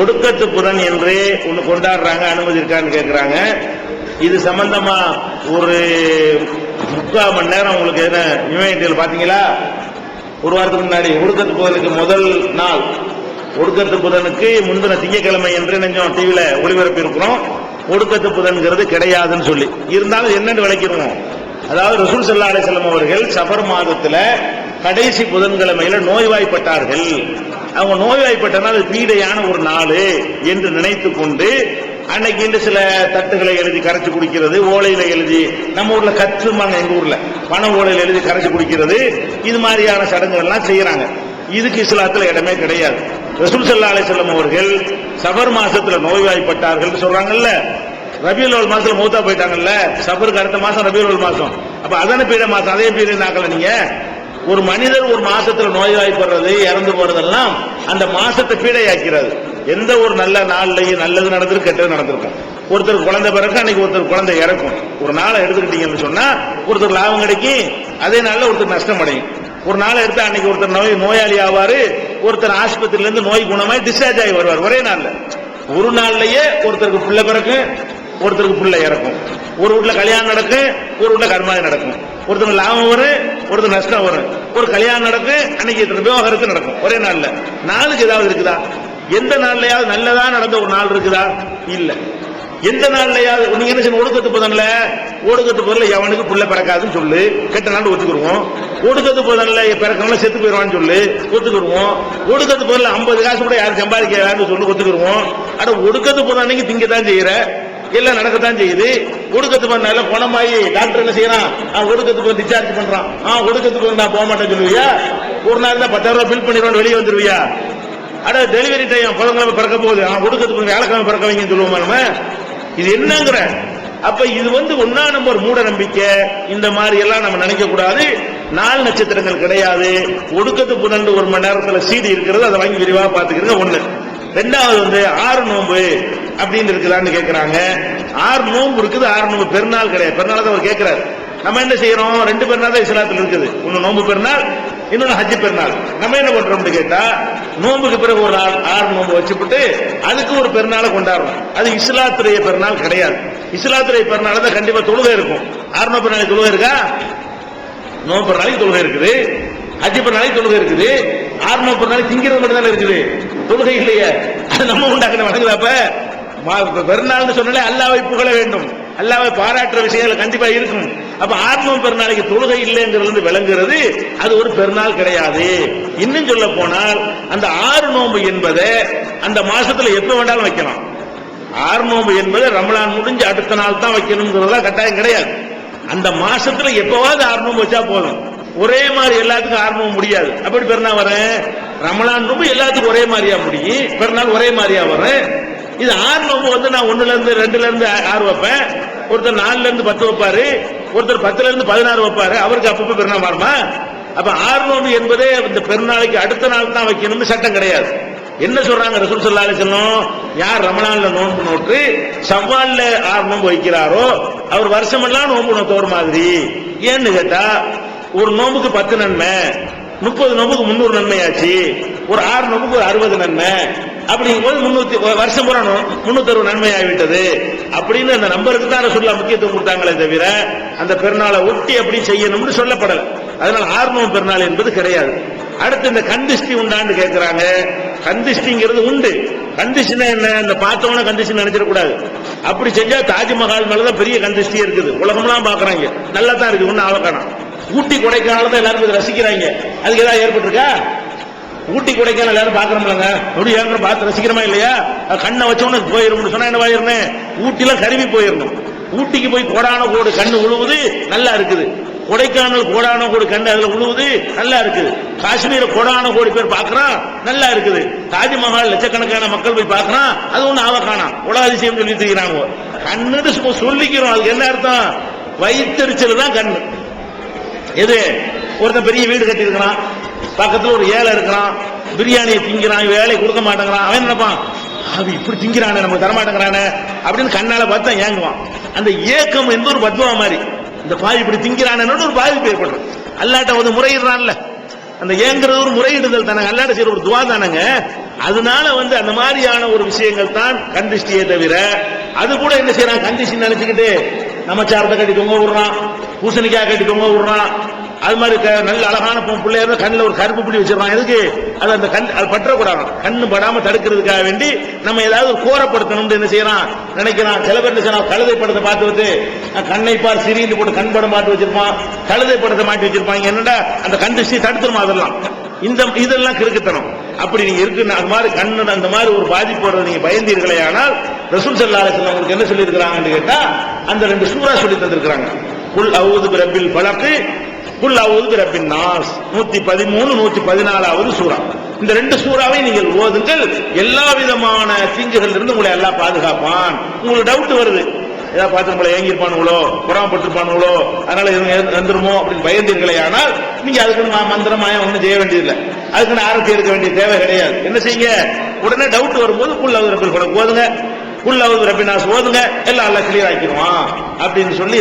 ஒடுக்கத்து புதன் என்று ஒன்று கொண்டாடுறாங்க அனுமதி இருக்கான்னு கேட்குறாங்க இது சம்பந்தமா ஒரு முக்கால் மணி நேரம் உங்களுக்கு என்ன யுனைடெட் பார்த்தீங்களா? ஒரு வாரத்துக்கு முன்னாடி ஒடுக்கத்து புதனுக்கு முதல் நாள். ஒடுக்கத்து புதனுக்கு முந்தின திங்கக்கிழமை என்று நெஞ்சம் டிவியில ஒளிபரப்பி இருக்கிறோம். ஒடுக்கத்து புதன்கிறது கிடையாதுன்னு சொல்லி. இருந்தாலும் என்னென்று விளக்கிடுவோம்? அதாவது ரசூல் சல்லா அலிசல்லம் அவர்கள் சபர் மாதத்துல கடைசி புதன்கிழமையில நோய்வாய்ப்பட்டார்கள். அவங்க நோய்வாய்ப்பட்டனால் நாள் பீடையான ஒரு நாள் என்று நினைத்து கொண்டு அன்னைக்கு இந்த சில தட்டுகளை எழுதி கரைச்சு குடிக்கிறது ஓலையில எழுதி நம்ம ஊர்ல கற்றுமாங்க எங்க ஊர்ல பண ஓலையில எழுதி கரைச்சு குடிக்கிறது இது மாதிரியான சடங்குகள் எல்லாம் செய்யறாங்க. இதுக்கு இஸ்லாத்துல இடமே கிடையாது. ரசூல் சல்லா அலிசல்லம் அவர்கள் சபர் மாசத்துல நோய்வாய்ப்பட்டார்கள் சொல்றாங்கல்ல. ரபியுல் மாசத்துல மூத்தா போயிட்டாங்கல்ல. சபருக்கு அடுத்த மாசம் ரபியுல் மாசம். அப்ப அதன பீட மாசம் அதே பீட நாக்கல நீங்க? ஒரு மனிதர் ஒரு மாசத்துல நோய்வாய்ப்படுறது இறந்து போறதெல்லாம் அந்த மாசத்தை பீடையாக்கிறது எந்த ஒரு நல்ல நாள்லயும் நல்லது நடந்திருக்கு கெட்டது நடந்திருக்கும் ஒருத்தர் குழந்தை பிறகு அன்னைக்கு ஒருத்தர் குழந்தை இறக்கும். ஒரு நாளை எடுத்துக்கிட்டீங்கன்னு சொன்னா ஒருத்தர் லாபம் கிடைக்கும் அதே நாளில் ஒருத்தர் நஷ்டம் அடையும். ஒரு நாள் எடுத்தா அன்னைக்கு ஒருத்தர் நோய் நோயாளி ஆவாரு ஒருத்தர் ஆஸ்பத்திரில இருந்து நோய் குணமாய் டிஸ்சார்ஜ் ஆகி வருவார். ஒரே நாள்ல. ஒரு நாள்லயே ஒருத்தருக்கு பிள்ளை பிறக்கும் ஒருத்தருக்கு பிள்ளை இறக்கும். ஒரு வீட்டுல கல்யாணம் நடக்கும் ஒரு வீட்டுல கர்மாதி நடக்கும். ஒருத்தருக்கு லாபம் வரும் ஒருத்தர் நஷ்டம் வரும். ஒரு கல்யாணம் நடக்கும் அன்னைக்கு விவகாரத்து நடக்கும். ஒரே நாள்ல. நாளுக்கு ஏதாவது இருக்குதா? எந்த நாள்லயாவது நல்லதா நடந்த ஒரு நாள் இருக்குதா? இல்ல. எந்த நாள்லயாவது நீங்க என்ன செய்யணும்? ஒடுக்கத்து போதன்ல ஒடுக்கத்து போதில் எவனுக்கு புள்ள பிறக்காதுன்னு சொல்லு. கெட்ட நாள் ஒத்துக்குருவோம் ஒடுக்கத்து போதன்ல பிறக்கவங்கள செத்து போயிடுவான்னு சொல்லு. ஒத்துக்குருவோம் ஒடுக்கத்து போதில் ஐம்பது காசு கூட யாரும் சம்பாதிக்க யாருன்னு சொல்லி ஒத்துக்குருவோம் ஆனா ஒடுக்கத்து போத அன்னைக்கு திங்க தான் செய்யற. எல்லாம் நடக்கத்தான் செய்யுது. ஒடுக்கத்துக்கு வந்தால குணமாயி டாக்டர் என்ன செய்யறான்? அவன் ஒடுக்கத்துக்கு வந்து டிஸ்சார்ஜ் பண்றான். ஆ ஒடுக்கத்துக்கு வந்து நான் போக மாட்டேன் சொல்லுவியா? ஒரு நாள் தான் பத்தாயிரம் ரூபாய் பில் பண்ணிடுவோம் வெளியே வந்துருவியா? அட டெலிவரி டைம் புதன்கிழமை பிறக்க போகுது. ஆ ஒடுக்கத்துக்கு வேலைக்கிழமை பிறக்க வைங்கன்னு சொல்லுவோமா நம்ம? இது என்னங்கிற? அப்ப இது வந்து ஒன்னா நம்பர் மூட நம்பிக்கை. இந்த மாதிரி எல்லாம் நம்ம நினைக்க கூடாது. நாலு நட்சத்திரங்கள் கிடையாது. ஒடுக்கத்து புனண்டு ஒரு மணி நேரத்துல சீடி இருக்கிறது அதை வாங்கி விரிவா பாத்துக்கிறீங்க ஒண்ணு. ரெண்டாவது வந்து ஆறு நோன்பு அப்படின்னு இருக்குதான்னு கேட்கிறாங்க ஆறு நோன்பு இருக்குது ஆறு நோம்பு பெருநாள் கிடையாது. பெருநாள் தான் அவர் கேட்கிறார். நம்ம என்ன செய்யறோம்? ரெண்டு பெருநாள் தான் இஸ்லாத்தில் இருக்குது. ஒன்னு நோன்பு பெருநாள் இன்னொன்னு ஹஜ்ஜி பெருநாள். நம்ம என்ன பண்றோம்னு கேட்டா நோன்புக்கு பிறகு ஒரு நாள் ஆறு நோன்பு வச்சுப்புட்டு அதுக்கு ஒரு பெருநாளை கொண்டாடுறோம். அது இஸ்லாத்துடைய பெருநாள் கிடையாது. இஸ்லாத்துடைய பெருநாள் தான் கண்டிப்பா தொழுகை இருக்கும். ஆறு நோம்பு நாளைக்கு தொழுகை இருக்கா? நோன்பு பெருநாளைக்கு தொழுகை இருக்குது. ஹஜ்ஜி பெருநாளைக்கு தொழுகை இருக்குது. ஆறு நோம்பு பெருநாளைக்கு திங்கிறது மட்டும் தானே இருக்குது. தொழுகை இல்லையே. அது நம்ம உண்டாக்கின வணங்குதாப்ப பெருநாள்னு சொன்னாலே அல்லாவை புகழ வேண்டும். அல்லாவை பாராட்டுற விஷயங்கள் கண்டிப்பா இருக்கும். அப்ப ஆத்மம் பெருநாளைக்கு தொழுகை இல்லைங்கிறது விளங்குறது அது ஒரு பெருநாள் கிடையாது. இன்னும் சொல்ல போனால் அந்த ஆறு நோம்பு என்பதை அந்த மாசத்துல எப்ப வேண்டாலும் வைக்கலாம். ஆறு நோம்பு என்பது ரமலான் முடிஞ்சு அடுத்த நாள் தான் வைக்கணுங்கிறதா கட்டாயம் கிடையாது. அந்த மாசத்துல எப்பவாவது ஆறு நோம்பு வச்சா போதும். ஒரே மாதிரி எல்லாத்துக்கும் ஆறு முடியாது. அப்படி பெருநாள் வரேன் ரமலான் நோம்பு எல்லாத்துக்கும் ஒரே மாதிரியா முடியும் பெருநாள் ஒரே மாதிரியா வரேன் இது ஆறு நோம்பு வந்து நான் ஒண்ணுல இருந்து ரெண்டுல இருந்து ஆறு வைப்பேன். ஒருத்தர் நாலுல இருந்து பத்து வைப்பாரு. ஒருத்தர் பத்துல இருந்து பதினாறு வைப்பாரு. அவருக்கு அப்பப்ப பெருநாள் மாறுமா? அப்ப ஆறு நோம்பு என்பதே இந்த பெருநாளைக்கு அடுத்த நாள் தான் வைக்கணும்னு சட்டம் கிடையாது. என்ன சொல்றாங்க ரசூல் ஸல்லல்லாஹு அலைஹி யார் ரமணான்ல நோன்பு நோட்டு சவ்வால்ல ஆறு நோன்பு வைக்கிறாரோ அவர் வருஷமெல்லாம் நோன்பு நோத்தோர் மாதிரி. ஏன்னு கேட்டா ஒரு நோம்புக்கு பத்து நன்மை முப்பது நோம்புக்கு முன்னூறு நன்மையாச்சு. ஒரு ஆறு நோம்புக்கு ஒரு அறுபது நன்மை. அப்படிங்கும் போது முன்னூத்தி வருஷம் புறணும் முன்னூத்தி அறுபது நன்மை ஆகிவிட்டது அப்படின்னு அந்த நம்பருக்கு தான் சொல்ல முக்கியத்துவம் கொடுத்தாங்களே தவிர அந்த பெருநாளை ஒட்டி அப்படி செய்யணும்னு சொல்லப்படல. அதனால ஆர்வம் பெருநாள் என்பது கிடையாது. அடுத்து இந்த கந்திஷ்டி உண்டான்னு கேட்கிறாங்க கந்திஷ்டிங்கிறது உண்டு. கந்திஷன் என்ன? இந்த பார்த்தவன கந்திஷன் நினைச்சிடக்கூடாது. அப்படி செஞ்சா தாஜ்மஹால் மேலதான் பெரிய கந்திஷ்டி இருக்குது. உலகம்லாம் பாக்குறாங்க நல்லா தான் இருக்கு ஒன்னும் ஆளக்கானம் ஊட்டி கொடைக்கானல் தான் எல்லாரும் ரசிக்கிறாங்க. அதுக்கு ஏதாவது ஏற்பட்டிருக்கா? ஊட்டி கொடைக்கானல் எல்லாரும் பாக்குறோம்லங்க அப்படி ஏங்க பார்த்து ரசிக்கிறமா இல்லையா? கண்ணை வச்சோன்னு போயிரும் சொன்னா என்ன போயிருந்தேன் ஊட்டில கருவி போயிடணும் ஊட்டிக்கு போய் கோடான கோடு கண்ணு உழுவுது நல்லா இருக்குது. கொடைக்கானல் கோடான கோடி கண்ணு அதுல உழுவுது நல்லா இருக்குது. காஷ்மீர் கோடான கோடி பேர் பார்க்கறான் நல்லா இருக்குது. தாஜ்மஹால் லட்சக்கணக்கான மக்கள் போய் பார்க்கறான் அது ஒண்ணு ஆவ காணாம் உலக அதிசயம் சொல்லிட்டு இருக்கிறாங்க. கண்ணுன்னு சொல்லிக்கிறோம். அதுக்கு என்ன அர்த்தம்? வயிற்றுச்சல் தான் கண்ணு. எது? ஒருத்தன் பெரிய வீடு கட்டி இருக்கிறான் பக்கத்துல ஒரு ஏழை இருக்கிறான் பிரியாணியை திங்கிறான் வேலையை கொடுக்க மாட்டேங்கிறான். அவன் நினைப்பான்? அவன் இப்படி திங்கிறானே நமக்கு தரமாட்டேங்கிறானே அப்படின்னு கண்ணால பார்த்தா ஏங்குவான். அந்த ஏக்கம் எந்த ஒரு பத்மா மாதிரி. இந்த பாவி இப்படி திங்கிறானு ஒரு பாதிப்பு ஏற்படுறது அல்லாட்ட வந்து முறையிடுறான்ல. அந்த ஏங்குறது ஒரு முறையிடுதல் தானே. அல்லாட்ட செய்யற ஒரு துவா தானங்க. அதனால வந்து அந்த மாதிரியான ஒரு விஷயங்கள் தான் கண்டிஷ்டியே தவிர அது கூட என்ன செய்யறான்? கண்டிஷன் நினைச்சுக்கிட்டு நமச்சாரத்தை கட்டி தொங்க விடுறான் பூசணிக்காய் கட்டி தொங்க விடுறான் அது மாதிரி க- நல்ல அழகான பிள்ளையா இருந்தா கண்ணில் ஒரு கருப்பு புள்ளி வச்சிருப்பாங்க. எதுக்கு? அது அந்த கண் அது பற்றக்கூடாது. கண்ணு படாம தடுக்கிறதுக்காக வேண்டி நம்ம ஏதாவது ஒரு கோரப்படுத்தணும்னு என்ன செய்யறான் நினைக்கிறான் சில பேர் என்ன கழுதை படத்தை பார்த்து வச்சு கண்ணை பார் சிறிந்து போட்டு கண் படம் மாட்டி வச்சிருப்பான் கழுதை படத்தை மாட்டி வச்சிருப்பாங்க. என்னடா? அந்த கண் திருஷ்டி தடுத்துருமா அதெல்லாம்? இந்த இதெல்லாம் கிறுக்குத்தனம். அப்படி நீங்க இருக்குன்னு அது மாதிரி கண்ணு அந்த மாதிரி ஒரு பாதிப்பு வர்றது நீங்க பயந்தீர்களே ஆனால் ரசூல் சல்லா அலிஸ்லாம் உங்களுக்கு என்ன சொல்லியிருக்கிறாங்கன்னு கேட்டா அந்த ரெண்டு சூரா சொல்லி தந்திருக்கிறாங்க. குல் அவுது பிரபில் பலக்கு குல்லாவது அவுது நாஸ் நூத்தி பதிமூணு நூத்தி பதினாலாவது சூறா. இந்த ரெண்டு சூறாவை நீங்கள் ஓதுங்கள். எல்லா விதமான தீங்குகள் இருந்து உங்களை எல்லாம் பாதுகாப்பான். உங்களுக்கு டவுட் வருது. ஏதாவது பார்த்து உங்களை ஏங்கிருப்பானுங்களோ புறாமப்பட்டிருப்பானுங்களோ அதனால எதுவும் வந்துருமோ அப்படின்னு பயந்தீர்களே ஆனால் நீங்க அதுக்கு மந்திரமாயம் ஒன்றும் செய்ய வேண்டியதில்லை. அதுக்கு ஆரத்தி எடுக்க வேண்டிய தேவை கிடையாது. என்ன செய்யுங்க? உடனே டவுட் வரும்போது குல் அவுது ரப்பில் கூட ஓதுங்க. குல் அவுது ரப்பினாஸ் ஓதுங்க. எல்லாம் எல்லாம் கிளியர் ஆக்கிடுவான். அப்படின்னு சொல்லி